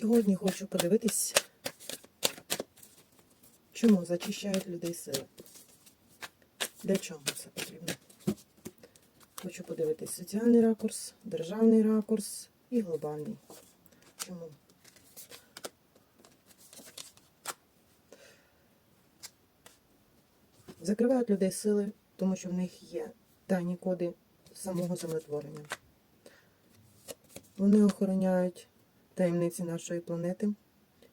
Сьогодні хочу подивитись, чому зачищають людей сили. Для чого це потрібно? Хочу подивитись соціальний ракурс, державний ракурс і глобальний. Чому? Закривають людей сили, тому що в них є тайні коди самого землетворення. Вони охороняють таємниці нашої планети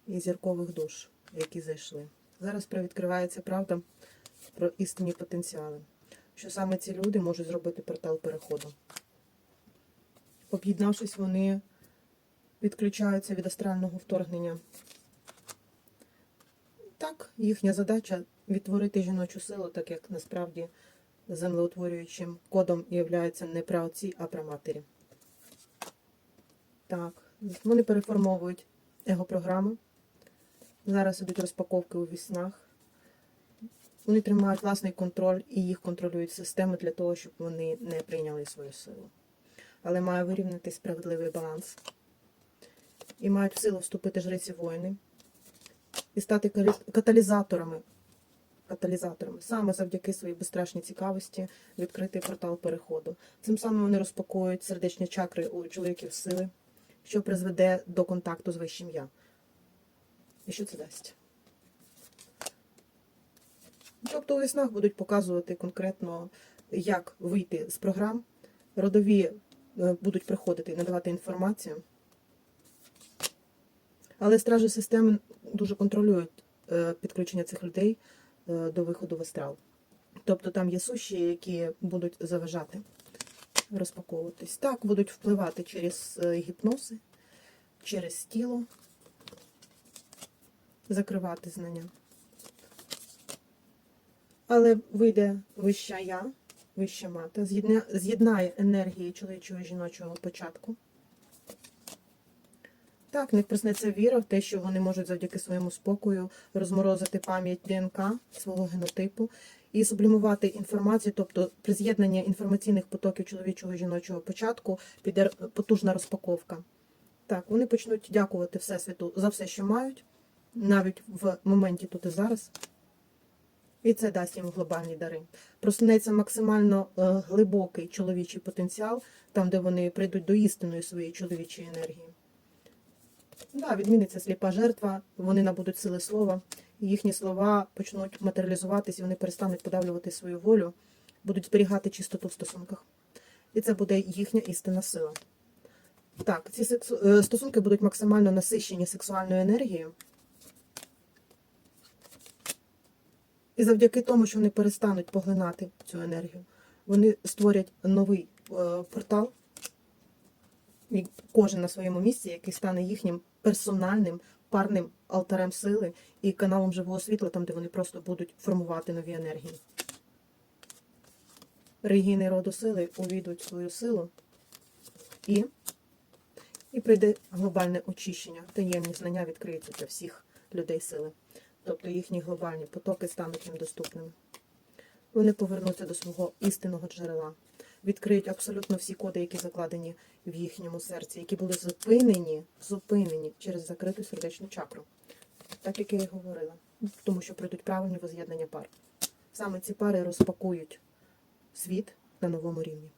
і зіркових душ, які зайшли. Зараз привідкривається правда про істинні потенціали, що саме ці люди можуть зробити портал переходу. Об'єднавшись, вони відключаються від астрального вторгнення. Так, їхня задача відтворити жіночу силу, так як насправді землеутворюючим кодом є не праотці, а праматері. Так, вони переформовують его-програми. Зараз ідуть розпаковки у віснах. Вони тримають власний контроль і їх контролюють системи для того, щоб вони не прийняли свою силу. Але має вирівняти справедливий баланс. І мають в силу вступити жриці воїни і стати каталізаторами. Каталізаторами саме завдяки своїй безстрашній цікавості відкрити портал переходу. Цим самим вони розпакують сердечні чакри у чоловіків сили, що призведе до контакту з вищим я. І що це дасть? Тобто у віснах будуть показувати конкретно, як вийти з програм. Родові е, будуть приходити і надавати інформацію. Але стражі системи дуже контролюють е, підключення цих людей е, до виходу в астрал. Тобто там є суші, які будуть заважати розпаковуватись. Так, будуть впливати через е, гіпнози, через тіло, закривати знання. Але вийде вища я, вища мати, з'єднає енергії чоловічого і жіночого початку. Так, в них проснеться віра в те, що вони можуть завдяки своєму спокою розморозити пам'ять ДНК свого генотипу і сублімувати інформацію, тобто при з'єднанні інформаційних потоків чоловічого і жіночого початку піде потужна розпаковка. Так, вони почнуть дякувати Всесвіту за все, що мають, навіть в моменті тут і зараз. І це дасть їм глобальні дари. Проснеться максимально е, глибокий чоловічий потенціал, там, де вони прийдуть до істинної своєї чоловічої енергії. Да, відміниться сліпа жертва, вони набудуть сили слова, їхні слова почнуть матеріалізуватись, і вони перестануть подавлювати свою волю, будуть зберігати чистоту в стосунках. І це буде їхня істинна сила. Так, ці сексу... е, стосунки будуть максимально насищені сексуальною енергією. І завдяки тому, що вони перестануть поглинати цю енергію, вони створять новий е, портал, кожен на своєму місці, який стане їхнім персональним парним алтарем сили і каналом живого світла, там, де вони просто будуть формувати нові енергії. Регіни роду сили увійдуть свою силу і, і прийде глобальне очищення. Таємні знання відкриються для всіх людей сили. Тобто їхні глобальні потоки стануть їм доступними. Вони повернуться до свого істинного джерела, відкриють абсолютно всі коди, які закладені в їхньому серці, які були зупинені, зупинені через закриту сердечну чакру. Так як я і говорила, тому що прийдуть правильні воз'єднання пар. Саме ці пари розпакують світ на новому рівні.